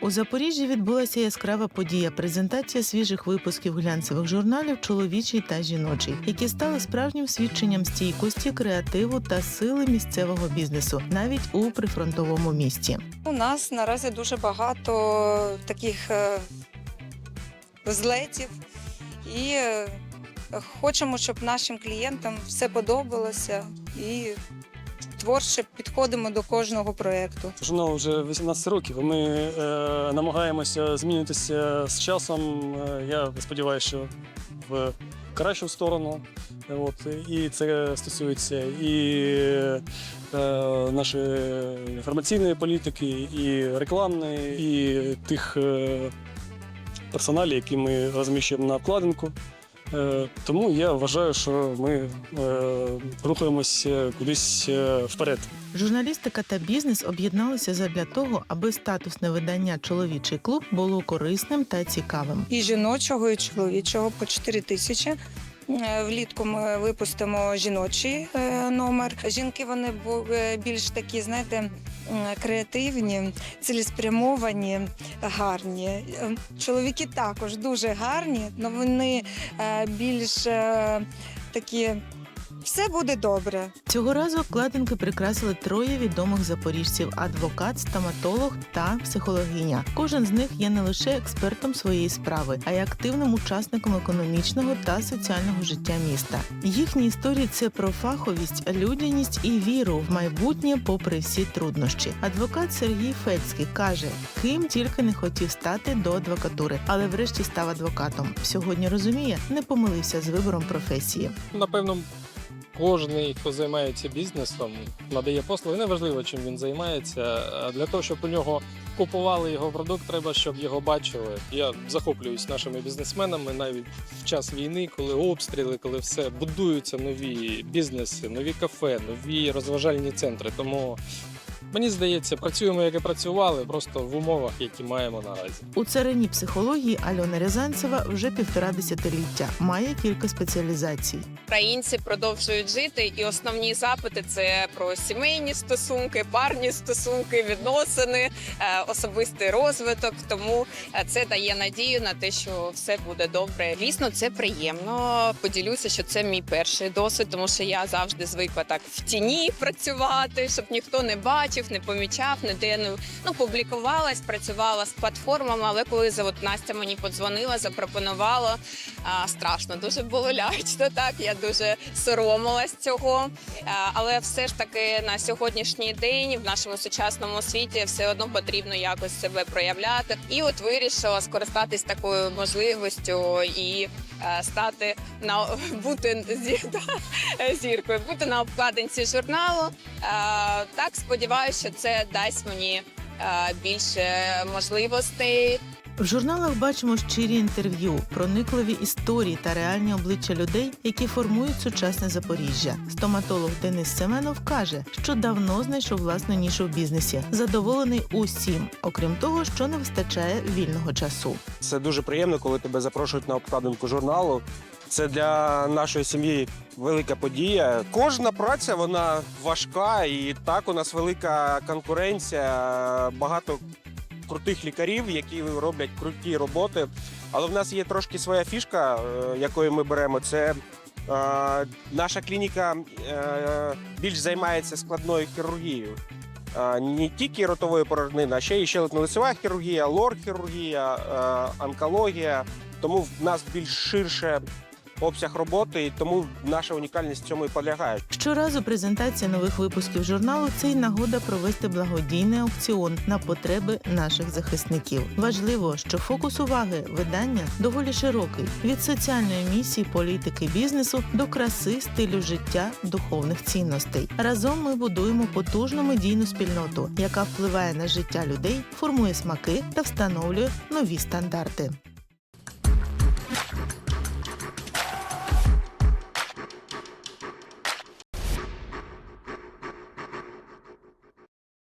У Запоріжжі відбулася яскрава подія презентація свіжих випусків глянцевих журналів чоловічий та жіночий, які стали справжнім свідченням стійкості, креативу та сили місцевого бізнесу, навіть у прифронтовому місті. У нас наразі дуже багато таких е, злетів і е, хочемо, щоб нашим клієнтам все подобалося і творче підходимо до кожного проєкту. Журнал вже 18 років. Ми е, намагаємося змінитися з часом. Е, Я сподіваюся, що в кращу сторону. От, і це стосується і е, нашої інформаційної політики, і рекламної, і тих е, персоналів, які ми розміщуємо на обкладинку. Е, Тому я вважаю, що ми е, рухаємося кудись е, вперед. Журналістика та бізнес об'єдналися задля того, аби статусне видання Чоловічий клуб було корисним та цікавим. І жіночого, і чоловічого по 4 тисячі. Влітку ми випустимо жіночий номер. Жінки вони більш такі, знаєте, креативні, цілеспрямовані, гарні. Е, Чоловіки також дуже гарні, але вони е, більш е, такі. Все буде добре. Цього разу обкладинки прикрасили троє відомих запоріжців: адвокат, стоматолог та психологиня. Кожен з них є не лише експертом своєї справи, а й активним учасником економічного та соціального життя міста. Їхні історії це про фаховість, людяність і віру в майбутнє, попри всі труднощі. Адвокат Сергій Фельдський каже, ким тільки не хотів стати до адвокатури, але врешті став адвокатом. Сьогодні розуміє, не помилився з вибором професії. Напевно, кожен, хто займається бізнесом, надає послуги. Неважливо, чим він займається. Для того, щоб у нього купували його продукт, треба, щоб його бачили. Я захоплююсь нашими бізнесменами навіть в час війни, коли обстріли, коли все будуються нові бізнеси, нові кафе, нові розважальні центри. Тому мені здається, працюємо як і працювали, просто в умовах, які маємо наразі. У царині психології Альона Рязанцева вже півтора десятиліття, має кілька спеціалізацій. Українці продовжують жити, і основні запити це про сімейні стосунки, парні стосунки, відносини, е, особистий розвиток. Тому е, це дає надію на те, що все буде добре. Звісно, це приємно. Поділюся, що це мій перший досвід, тому що я завжди звикла так в тіні працювати, щоб ніхто не бачив, не помічав, ніде не ну публікувалась, працювала з платформами. Але коли за- Настя мені подзвонила, запропонувала а, страшно, дуже було лячно. Так я дуже соромилась цього. А, але все ж таки на сьогоднішній день в нашому сучасному світі все одно потрібно якось себе проявляти. І от вирішила скористатись такою можливістю і стати на бути зіркою, бути на обкладинці журналу. Так сподіваюся, що це дасть мені е, більше можливостей В журналах бачимо щирі інтерв'ю, проникливі історії та реальні обличчя людей, які формують сучасне Запоріжжя. Стоматолог Денис Семенов каже, що давно знайшов власну нішу в бізнесі, задоволений усім, окрім того, що не вистачає вільного часу. Це дуже приємно, коли тебе запрошують на обкладинку журналу. Це для нашої сім'ї велика подія. Кожна праця вона важка, і так у нас велика конкуренція, багато крутих лікарів, які роблять круті роботи. Але в нас є трошки своя фішка, е, якою ми беремо. Це е, наша клініка е, більш займається складною хірургією. Не тільки ротової порожнини, а ще і щелепно-лицева хірургія, лор-хірургія, онкологія. Тому в нас більш ширше обсяг роботи, і тому наша унікальність в цьому і полягає. Щоразу презентація нових випусків журналу це й нагода провести благодійний аукціон на потреби наших захисників. Важливо, що фокус уваги видання доволі широкий від соціальної місії, політики, бізнесу до краси, стилю життя, духовних цінностей. Разом ми будуємо потужну медійну спільноту, яка впливає на життя людей, формує смаки та встановлює нові стандарти.